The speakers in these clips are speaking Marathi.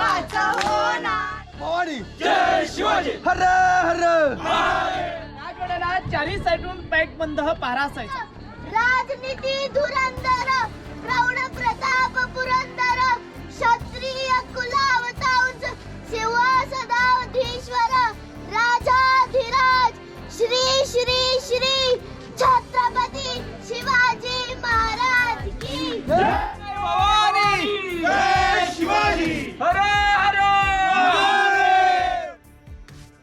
माझं होणार. भवानी जय शिवाजी. हर हर. राजवाड्याला चारही साईडून पॅक बंद पारा असायचा राजनीती धुरंदर प्रौढ प्रताप पुरंदर क्षत्रिय कुलावतांच शिव सदावधीश्वर राजाधिराज श्री श्री श्री छत्रपती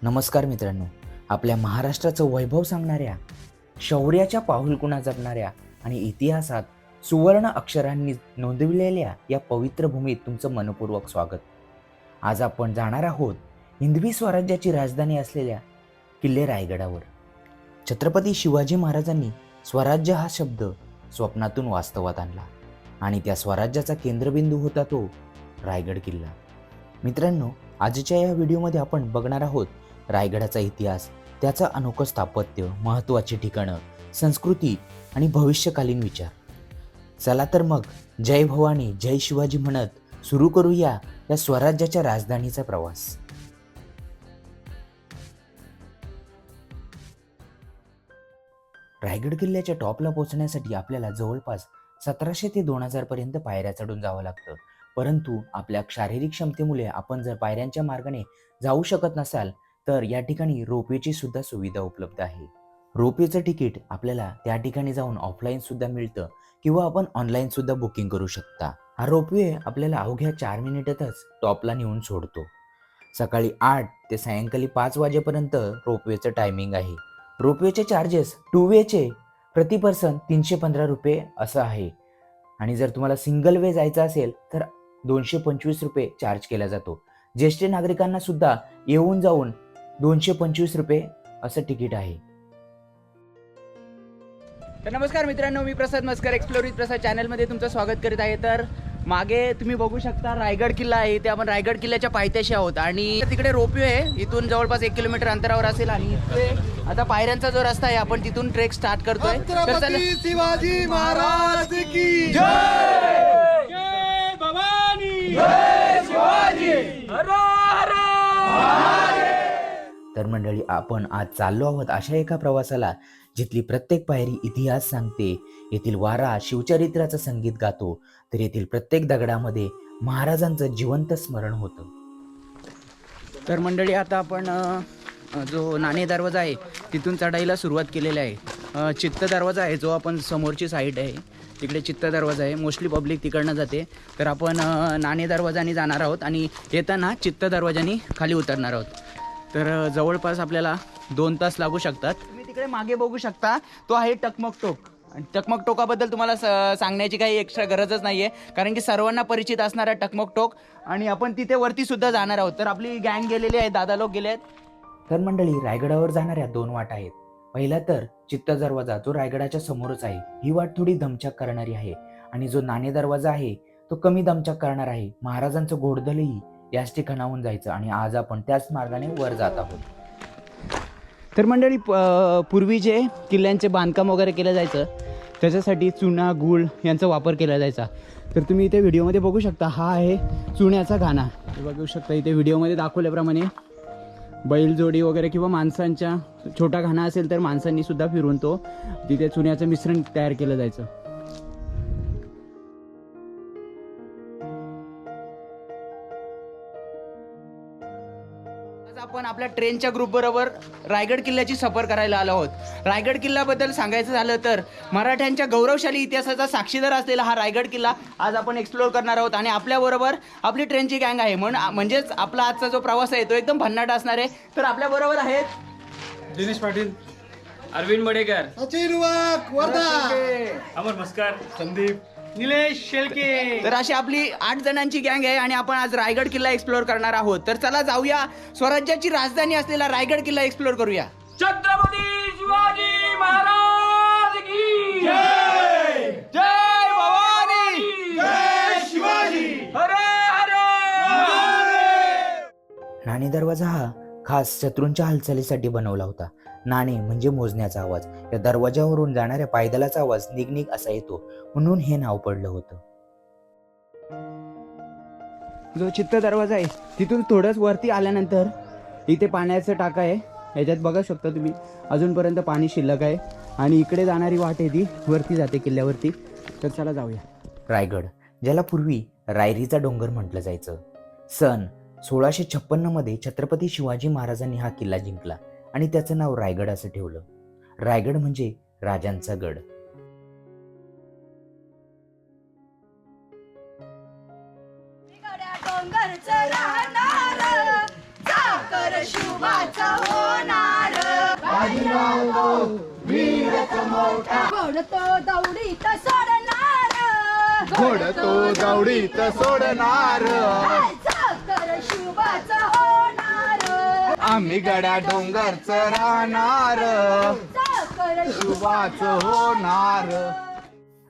नमस्कार मित्रांनो. आपल्या महाराष्ट्राचं वैभव सांगणाऱ्या शौर्याच्या पाहुलकुणा जगणाऱ्या आणि इतिहासात सुवर्ण अक्षरांनी नोंदविलेल्या या पवित्र भूमीत तुमचं मनपूर्वक स्वागत. आज आपण जाणार आहोत हिंदवी स्वराज्याची राजधानी असलेल्या किल्ले रायगडावर. छत्रपती शिवाजी महाराजांनी स्वराज्य हा शब्द स्वप्नातून वास्तवात आणला आणि त्या स्वराज्याचा केंद्रबिंदू होता तो रायगड किल्ला. मित्रांनो आजच्या या व्हिडिओमध्ये आपण बघणार आहोत रायगडाचा इतिहास त्याचं अनोखं स्थापत्य महत्त्वाची ठिकाणं संस्कृती आणि भविष्यकालीन विचार. चला तर मग जय भवानी जय शिवाजी म्हणत सुरू करूया या स्वराज्याच्या राजधानीचा प्रवास. रायगड किल्ल्याच्या टॉपला पोहोचण्यासाठी आपल्याला जवळपास सतराशे ते दोन हजार पर्यंत पायऱ्या चढून जावं लागतं. परंतु आपल्या शारीरिक क्षमतेमुळे आपण जर पायऱ्यांच्या मार्गाने जाऊ शकत नसाल तर या ठिकाणी रोपवेची सुद्धा सुविधा उपलब्ध आहे. रोपवेचं तिकीट आपल्याला त्या ठिकाणी जाऊन ऑफलाईन सुद्धा मिळतं किंवा आपण ऑनलाईन सुद्धा बुकिंग करू शकता. हा रोपवे आपल्याला अवघ्या चार मिनिटातच टॉपला नेऊन सोडतो. सकाळी आठ ते सायंकाळी पाच वाजेपर्यंत रोपवेचं टायमिंग आहे. रोपवेचे चार्जेस टू वेचे प्रति पर्सन तीनशे पंधरा रुपये असं आहे. आणि जर तुम्हाला सिंगल वे जायचं असेल तर दोनशे पंचवीस रुपये चार्ज केला जातो. ज्येष्ठ नागरिकांना सुद्धा येऊन जाऊन दोनशे पंचवीस रुपये असं तिकीट आहे. तर नमस्कार मित्रांनो मी प्रसाद मस्कर एक्सप्लोर विथ प्रसाद चॅनलमध्ये तुमचं स्वागत करीत आहे. तर मागे तुम्ही बघू शकता रायगड किल्ला आहे इथे आपण रायगड किल्ल्याच्या पायथ्याशी आहोत. आणि तिकडे रोपवे आहे इथून जवळपास एक किलोमीटर अंतरावर असेल. आणि इथे आता पायऱ्यांचा जो रस्ता आहे आपण तिथून ट्रेक स्टार्ट करतोय. तर शिवाजी महाराज की तर मंडळी आपण आज चाललो आहोत अशा एका प्रवासाला जिथली प्रत्येक पायरी इतिहास सांगते. येथील वारा शिवचरित्राचं संगीत गातो तर येथील प्रत्येक दगडामध्ये महाराजांचं जिवंत स्मरण होतं. तर मंडळी आता आपण जो नाणे दरवाजा आहे तिथून चढाईला सुरुवात केलेली आहे. चित्त दरवाजा आहे जो आपण समोरची साईड आहे. तिकडे चित्त दरवाजा आहे. मोस्टली पब्लिक तिकडनं जाते. तर आपण नाणे दरवाजाने जाणार आहोत आणि येताना चित्त दरवाजाने खाली उतरणार आहोत. तर जवळपास आपल्याला दोन तास लागू शकतात. तुम्ही तिकडे मागे बघू शकता. तो आहे टकमक टोक. आणि टकमक टोकाबद्दल तुम्हाला स- सांगण्याची काही एक्स्ट्रा गरजच नाही आहे कारण की सर्वांना परिचित असणारा टकमक टोक. आणि आपण तिथे वरती सुद्धा जाणार आहोत. तर आपली गँग गेलेली आहे दादा लोक गेले आहेत तर मंडळी रायगडावर जाणाऱ्या दोन वाट आहेत. पहिला तर चित्त दरवाजा जो रायगडाच्या समोरच आहे. ही वाट थोडी दमछाक करणारी आहे. आणि जो नाणे दरवाजा आहे तो कमी दमछाक करणार आहे. महाराजांचं घोडदलही याच ठिकाणाहून जायचं आणि आज आपण त्याच मार्गाने वर जात आहोत. तर मंडळी प- पूर्वी जे किल्ल्यांचे बांधकाम वगैरे केलं जायचं त्याच्यासाठी चुना गूळ यांचा वापर केला जायचा. तर तुम्ही इथे व्हिडिओमध्ये बघू शकता हा आहे चुन्याचा घाणा. बघू शकता इथे व्हिडिओमध्ये दाखवल्याप्रमाणे बैलजोडी वगैरे किंवा माणसांच्या छोटा घाणा असेल तर माणसांनी सुद्धा फिरून तो तिथे चुन्याचं मिश्रण तयार केलं जायचं. आपल्या ट्रेनच्या ग्रुप बरोबर रायगड किल्ल्याची सफर करायला आलो आहोत. रायगड किल्ल्याबद्दल सांगायचं झालं तर मराठ्यांच्या गौरवशाली इतिहासाचा साक्षीदार असलेला हा रायगड किल्ला आज आपण एक्सप्लोअर करणार आहोत आणि आपल्याबरोबर आपली ट्रेनची गँग आहे. म्हण म्हणजेच आपला आजचा जो प्रवास आहे तो एकदम भन्नाट असणार आहे. तर आपल्याबरोबर आहेत दिनेश पाटील अरविंद मडेकर. सचिन वाघ वर्धा. अमर मस्कर संदीप. निलेश शेळके. तर अशी आपली आठ जणांची गँग आहे आणि आपण आज रायगड किल्ला एक्सप्लोअर करणार आहोत. तर चला जाऊया. स्वराज्याची राजधानी असलेला रायगड किल्ला एक्सप्लोअर करूया. छत्रपती शिवाजी महाराज की जय! जय भवानी! जय शिवाजी! हर हर! नाणे दरवाजा हा खास शत्रूंच्या हालचालीसाठी बनवला होता. नाणे म्हणजे मोजण्याचा आवाज. या दरवाजावरून जाणाऱ्या पायदलाचा आवाज निगनिग असा येतो. म्हणून हे नाव पडलं होतं. जो चित्त दरवाजा आहे तिथून थोडंच वरती आल्यानंतर इथे पाण्याचं टाका आहे. ह्याच्यात बघा शकता तुम्ही अजूनपर्यंत पाणी शिल्लक आहे आणि इकडे जाणारी वाट आहे ती वरती जाते किल्ल्यावरती. तर चला जाऊया. रायगड ज्याला पूर्वी रायरीचा डोंगर म्हटलं जायचं. सन सोळाशे छप्पन्नमध्ये छत्रपती शिवाजी महाराजांनी हा किल्ला जिंकला आणि त्याचं नाव रायगड असं ठेवलं. रायगड म्हणजे राजांचा गड. गड्या डोंगरचं राहणार चाकर शुभाचा होणार घोड तो दौडीत सोडणार घोड तो दौडीत सोडणार चाकर शुभाचा होणार आम्ही गड्या डोंगरच राहणार. होणार.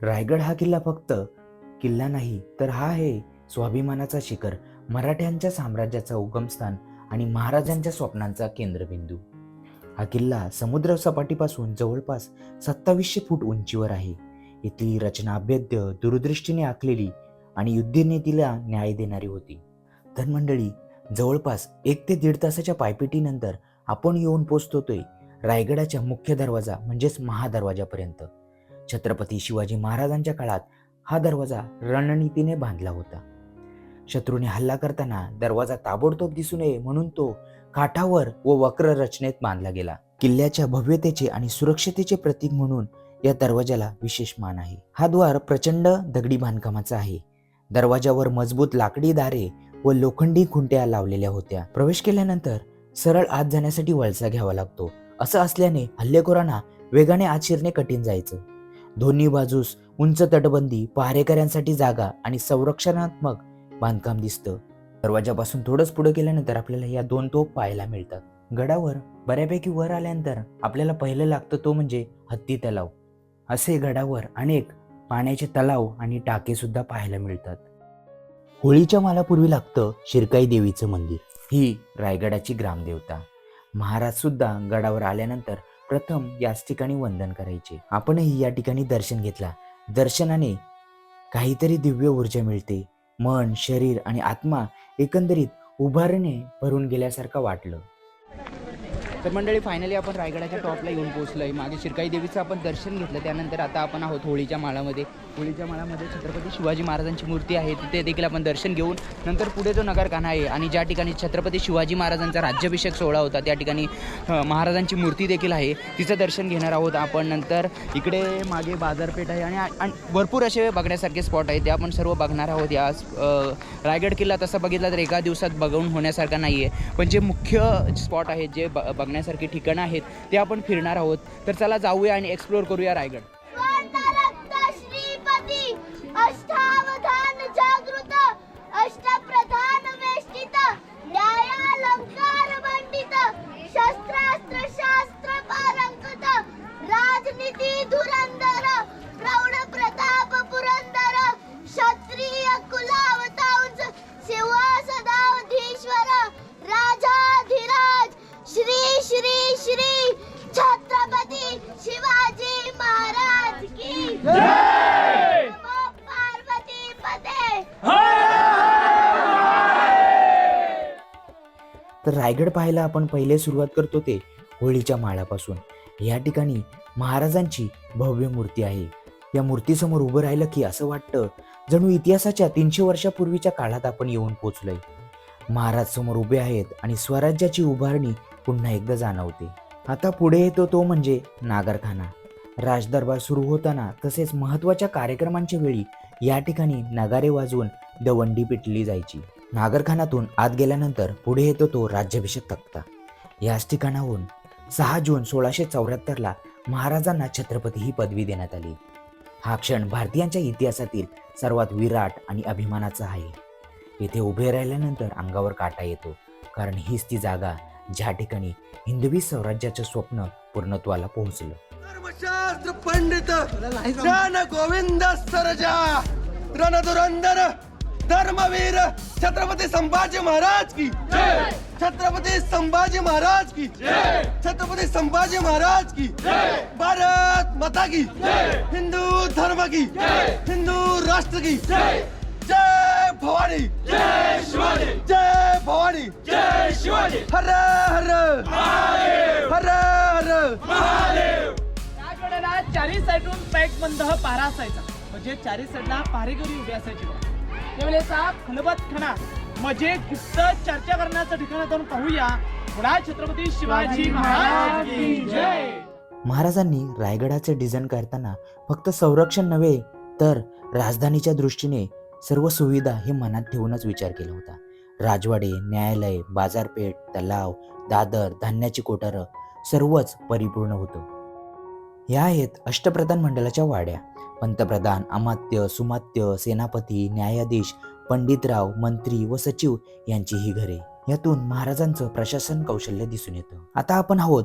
रायगड हा किल्ला फक्त किल्ला नाही तर हा आहे स्वाभिमानाचा शिखर मराठ्यांच्या साम्राज्याचा उगमस्थान आणि महाराजांच्या स्वप्नांचा केंद्रबिंदू. हा किल्ला समुद्र सपाटीपासून जवळपास सत्तावीसशे फूट उंचीवर आहे. इथली रचना अभेद्य दूरदृष्टीने आखलेली आणि युद्धनीतीला न्याय देणारी होती. धनमंडळी जवळपास एक ते दीड तासाच्या पायपिटीनंतर आपण येऊन पोचतोय रायगडाच्या मुख्य दरवाजा म्हणजेच महादरवाजापर्यंत. छत्रपती शिवाजी महाराजांच्या काळात हा दरवाजा रणनीतीने बांधला होता. शत्रूने हल्ला करताना दरवाजा ताबडतोब दिसू नये म्हणून तो काठावर व वक्र रचनेत बांधला गेला. किल्ल्याच्या भव्यतेचे आणि सुरक्षतेचे प्रतीक म्हणून या दरवाजाला विशेष मान आहे. हा द्वार प्रचंड दगडी बांधकामाचा आहे. दरवाजावर मजबूत लाकडी दारे व लोखंडी खुंट्या लावलेल्या होत्या. प्रवेश केल्यानंतर सरळ आत जाण्यासाठी वळसा घ्यावा लागतो. असं असल्याने हल्लेखोरांना वेगाने आत शिरणे कठीण जायचं. दोन्ही बाजूस उंच तटबंदी पहारेकऱ्यांसाठी जागा आणि संरक्षणात्मक बांधकाम दिसतं. दरवाजापासून थोडंच पुढे गेल्यानंतर आपल्याला या दोन तोफ पाहायला मिळतात. गडावर बऱ्यापैकी वर आल्यानंतर आपल्याला पहिलं लागतं तो म्हणजे हत्ती तलाव. असे गडावर अनेक पाण्याचे तलाव आणि टाके सुद्धा पाहायला मिळतात. होळीच्या मालापूर्वी लागतं शिरकाई देवीचं मंदिर. ही रायगडाची ग्रामदेवता. महाराज सुद्धा गडावर आल्यानंतर प्रथम याच ठिकाणी वंदन करायचे. आपणही या ठिकाणी दर्शन घेतला. दर्शनाने काहीतरी दिव्य ऊर्जा मिळते. मन शरीर आणि आत्मा एकंदरीत उभारणे भरून गेल्यासारखं वाटलं. तर मंडळी फायनली आपण रायगडाच्या टॉपला येऊन पोहोचलो आहे मागे शिरकाई देवीचं आपण दर्शन घेतलं. त्यानंतर आता आपण आहोत होळीच्या माळामध्ये. होळीच्या माळामध्ये छत्रपती शिवाजी महाराजांची मूर्ती आहे. तिथे देखील आपण दर्शन घेऊन नंतर पुढे जो नगरखाना आहे आणि ज्या ठिकाणी छत्रपती शिवाजी महाराजांचा राज्याभिषेक सोहळा होता त्या ठिकाणी महाराजांची मूर्ती देखील आहे. तिचं दर्शन घेणार आहोत आपण. नंतर इकडे मागे बाजारपेठ आहे आणि भरपूर असे बघण्यासारखे स्पॉट आहेत. ते आपण सर्व बघणार आहोत. या रायगड किल्ला तसं बघितला तर एका दिवसात बघून होण्यासारखा नाही आहे पण जे मुख्य स्पॉट आहेत जे ब बघण्यासारखी ठिकाणं आहेत ते आपण फिरणार आहोत. तर चला जाऊया आणि एक्सप्लोअर करूया रायगड. रायगड पाहायला आपण पहिले सुरुवात करतो ते होळीच्या माळापासून. या ठिकाणी महाराजांची भव्य मूर्ती आहे. या मूर्तीसमोर उभं राहिलं की असं वाटतं जणू इतिहासाच्या तीनशे वर्षापूर्वीच्या काळात आपण येऊन पोचलोय. महाराज समोर उभे आहेत आणि स्वराज्याची उभारणी पुन्हा एकदा जाणवते. आता पुढे येतो तो म्हणजे नागरखाना. राजदरबार सुरू होताना तसेच महत्त्वाच्या कार्यक्रमांच्या वेळी या ठिकाणी नगारे वाजवून दवंडी पिटली जायची. नागरखानातून आत गेल्यानंतर पुढे येतो तो राज्याभिषेक तख्ता. याच ठिकाणाहून सहा जून सोळाशे चौऱ्याहत्तरला महाराजांना छत्रपती ही पदवी देण्यात आली. हा क्षण भारतीयांच्या इतिहासातील सर्वात विराट आणि अभिमानाचा आहे. येथे उभे राहिल्यानंतर अंगावर काटा येतो कारण हीच ती जागा ज्या ठिकाणी हिंदवी स्वराज्याचं स्वप्न पूर्णत्वाला पोहोचलं. पंडित गोविंद सरजा रणधुरंदर धर्मवीर छत्रपती संभाजी महाराज की छत्रपती संभाजी महाराज की छत्रपती संभाजी महाराज की भारत माता की हिंदू धर्म की हिंदू राष्ट्र की जय! भवानी! जय शिवाजी! जय भवानी! जय शिवाजी! हर हर! हर हर! राजवाड्याला चारी साईडून पॅक बंद पारा असायचा. म्हणजे चारी साईडला पहारेकरी उभे असायचे. त्यावेळेचा खलबतखाना मजे गुप्त चर्चा करण्याचं ठिकाण आपण पाहूया. पुढा छत्रपती शिवाजी महाराज की जय. महाराजांनी रायगडाचे डिझाईन करताना फक्त संरक्षण नव्हे तर राजधानीच्या दृष्टीने सर्व सुविधा हे मनात ठेवूनच विचार केला होता. राजवाडे न्यायालय बाजारपेठ तलाव दादर धान्याची कोठारं सर्वच परिपूर्ण होतं. ह्या आहेत अष्टप्रधान मंडळाच्या वाड्या. पंतप्रधान अमात्य सुमात्य सेनापती न्यायाधीश पंडितराव मंत्री व सचिव यांची ही घरे. यातून महाराजांचं प्रशासन कौशल्य दिसून येतं. आता आपण आहोत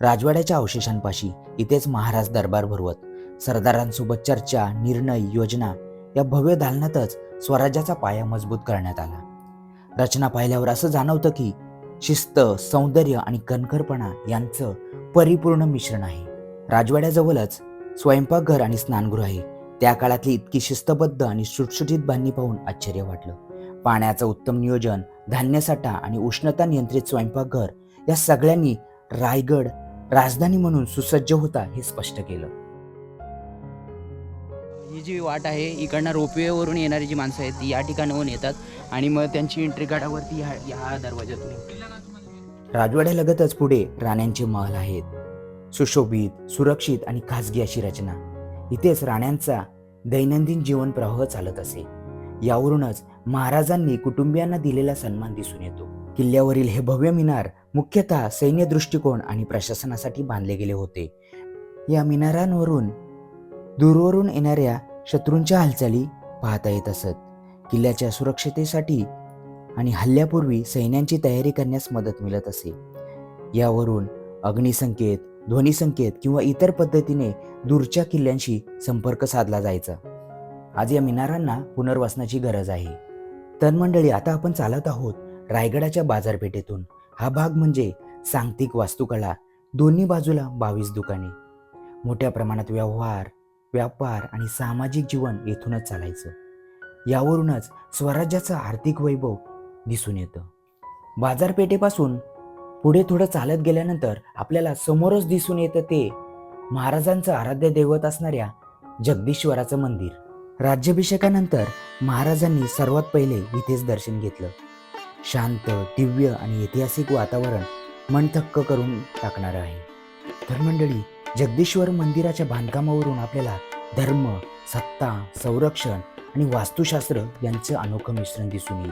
राजवाड्याच्या अवशेषांपाशी. इथेच महाराज दरबार भरवत. सरदारांसोबत चर्चा निर्णय योजना या भव्य दालनातच स्वराज्याचा पाया मजबूत करण्यात आला. रचना पाहिल्यावर असं जाणवतं की शिस्त सौंदर्य आणि कणखरपणा यांचं परिपूर्ण मिश्रण आहे. राजवाड्याजवळच स्वयंपाकघर आणि स्नानगृह आहे त्या काळातली इतकी शिस्तबद्ध आणि सुटसुटीत बांधणी पाहून आश्चर्य वाटलं. पाण्याचं उत्तम नियोजन धान्यसाठा आणि उष्णता नियंत्रित स्वयंपाकघर या सगळ्यांनी रायगड राजधानी म्हणून सुसज्ज होता हे स्पष्ट केलं. ही जी वाट आहे इकडनं रोपवेवरून येणारी जी माणसं आहेत ती या ठिकाणाहून येतात आणि मग त्यांची एंट्री गाडावरती ह्या दरवाज्यातून. राजवाड्यालगतच पुढे राण्यांचे महल आहेत. सुशोभित सुरक्षित आणि खाजगी अशी रचना. इथेच राण्यांचा दैनंदिन जीवन प्रवाह चालत असे. यावरूनच महाराजांनी कुटुंबियांना दिलेला सन्मान दिसून येतो. किल्ल्यावरील हे भव्य मिनार मुख्यतः सैन्य दृष्टिकोन आणि प्रशासनासाठी बांधले गेले होते. या मिनारांवरून दूरवरून येणाऱ्या शत्रूंच्या हालचाली पाहता येत असत. किल्ल्याच्या सुरक्षतेसाठी आणि हल्ल्यापूर्वी सैन्यांची तयारी करण्यास मदत मिळत असे. यावरून अग्निसंकेत ध्वनिसंकेत किंवा इतर पद्धतीने दूरच्या किल्ल्यांशी संपर्क साधला जायचा. आज या मिनारांना पुनर्वसनाची गरज आहे. तर मंडळी आता आपण चालत आहोत रायगडाच्या बाजारपेठेतून. हा भाग म्हणजे सांगतिक वास्तुकला दोन्ही बाजूला बावीस दुकाने. मोठ्या प्रमाणात व्यवहार व्यापार आणि सामाजिक जीवन येथूनच चालायचं. यावरूनच स्वराज्याचं आर्थिक वैभव दिसून येतं. बाजारपेठेपासून पुढे थोडं चालत गेल्यानंतर आपल्याला समोरच दिसून येतं ते महाराजांचं आराध्य दैवत असणाऱ्या जगदीश्वराचं मंदिर. राज्याभिषेकानंतर महाराजांनी सर्वात पहिले इथेच दर्शन घेतलं. शांत दिव्य आणि ऐतिहासिक वातावरण मन थक्क करून टाकणारं आहे. तर मंडळी जगदीश्वर मंदिराच्या बांधकामावरून आपल्याला धर्म सत्ता संरक्षण आणि वास्तुशास्त्र यांचं अनोखं मिश्रण दिसून येईल.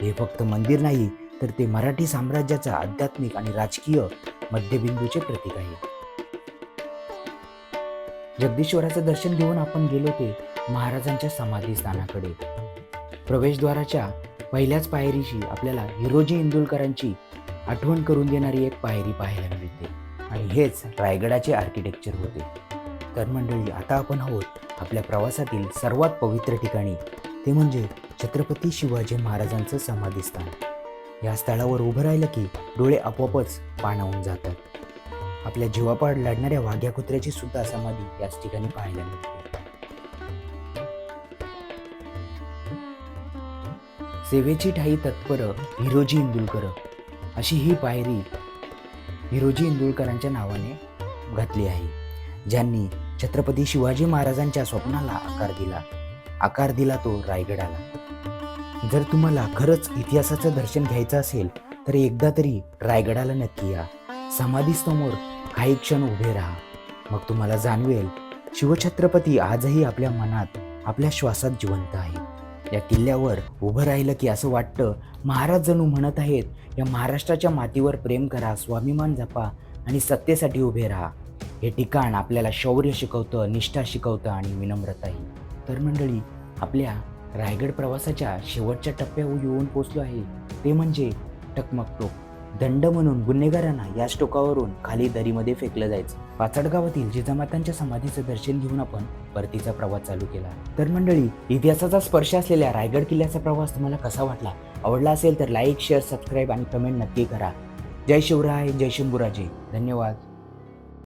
हे फक्त मंदिर नाही तर ते मराठी साम्राज्याचा आध्यात्मिक आणि राजकीय मध्यबिंदूचे प्रतीक आहे. जगदीश्वराचं दर्शन घेऊन आपण गेलो ते महाराजांच्या समाधी स्थानाकडे. प्रवेशद्वाराच्या पहिल्याच पायरीशी आपल्याला हिरोजी इंदुलकरांची आठवण करून देणारी एक पायरी पाहायला मिळते आणि हेच रायगडाचे आर्किटेक्चर होते. तर मंडळी आता आपण आहोत आपल्या प्रवासातील सर्वात पवित्र ठिकाणी. ते म्हणजे छत्रपती शिवाजी महाराजांचं समाधीस्थान या स्थळावर उभं राहिलं की डोळे आपोआपच पाणावून जातात. आपल्या जीवापाड लढणाऱ्या वाघ्या कुत्र्याची सुद्धा समाधी याच ठिकाणी पाहायला मिळते. सेवेची ठाई तत्पर हिरोजी इंदुलकर. अशी ही पायरी हिरोजी इंदुलकरांच्या नावाने घातली आहे. ज्यांनी छत्रपती शिवाजी महाराजांच्या स्वप्नाला आकार दिला. आकार दिला तो रायगडाला. जर तुम्हाला खरंच इतिहासाचं दर्शन घ्यायचं असेल तर एकदा तरी रायगडाला नक्की या. समाधीसमोर काही क्षण उभे राहा. मग तुम्हाला जाणवेल शिवछत्रपती आजही आपल्या मनात आपल्या श्वासात जिवंत आहे. या किल्ल्यावर उभं राहिलं की असं वाटतं महाराज जणू म्हणत आहेत या महाराष्ट्राच्या मातीवर प्रेम करा स्वाभिमान जपा आणि सत्तेसाठी उभे राहा. हे ठिकाण आपल्याला शौर्य शिकवतं निष्ठा शिकवतं आणि विनम्रताही. तर मंडळी आपल्या रायगड प्रवासाच्या शेवटच्या टप्प्यावर येऊन पोचलो आहे. ते म्हणजे टकमक टोक दंड म्हणून गुन्हेगारांना याच टोकावरून खाली दरीमध्ये फेकलं जायचं. पाचडगावातील जिजामातांच्या समाधीचं दर्शन घेऊन आपण परतीचा प्रवास चालू केला. तर मंडळी इतिहासाचा स्पर्श असलेल्या रायगड किल्ल्याचा प्रवास तुम्हाला कसा वाटला? आवडला असेल तर लाईक शेअर सबस्क्राईब आणि कमेंट नक्की करा. जय शिवराय जय शंभूराजे धन्यवाद.